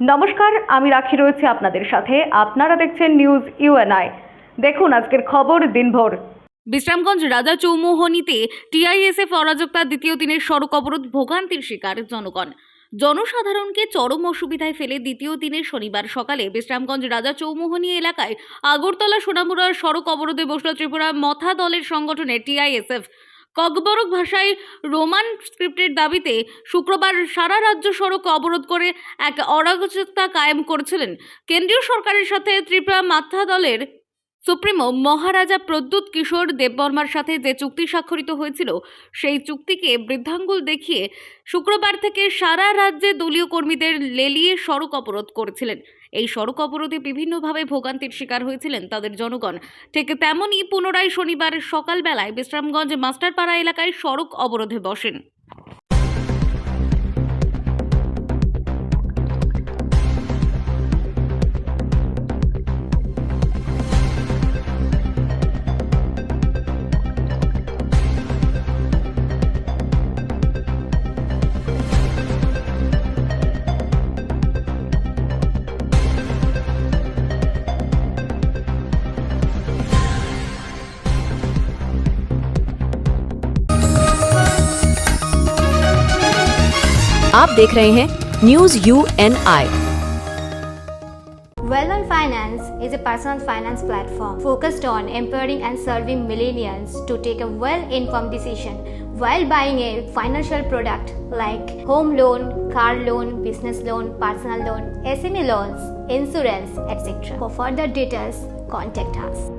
নমস্কার, আমি রাখি রয়েছে আপনাদের সাথে। আপনারা দেখছেন নিউজ ইউএনআই দেখুন আজকের খবর দিনভর। বিশ্রামগঞ্জ রাজা চৌমোহনীতে টিআইএসএফ অরাজকতার দ্বিতীয় দিনের সড়ক অবরোধ ভোগান্তির শিকার জনগণ। জনসাধারণকে চরম অসুবিধায় ফেলে দ্বিতীয় দিনের শনিবার সকালে বিশ্রামগঞ্জ রাজা চৌমোহনী এলাকায় আগরতলা সোনামুড়ার সড়ক অবরোধে বসল ত্রিপুরা মথা দলের সংগঠনের টিআইএসএফ ককবরক ভাষায় রোমান স্ক্রিপ্টের দাবিতে শুক্রবার সারা রাজ্য সড়ক অবরোধ করে এক অরাজকতা কায়েম করেছিলেন। কেন্দ্রীয় সরকারের সাথে ত্রিপুরা মাথা দলের সুপ্রিমো, মহারাজা প্রদ্যুৎ কিশোর দেববর্মার সাথে যে চুক্তি স্বাক্ষরিত হয়েছিল, সেই চুক্তিকে বৃদ্ধাঙ্গুল দেখিয়ে শুক্রবার থেকে সারা রাজ্যে দলীয় কর্মীদের লেলিয়ে সড়ক অবরোধ করেছিলেন। এই সড়ক অবরোধে বিভিন্নভাবে ভোগান্তির শিকার হয়েছিলেন তাদের জনগণ। ঠিক তেমনই পুনরায় শনিবার সকালবেলায় বিশ্রামগঞ্জ মাস্টারপাড়া এলাকায় সড়ক অবরোধে বসেন। आप देख रहे हैं news U N I well one finance is a personal finance platform focused on empowering and serving millennials to take a well inform decision while buying a financial product like home loan car loan business loan personal loan S M A loan insurance etcetera for further details contact hast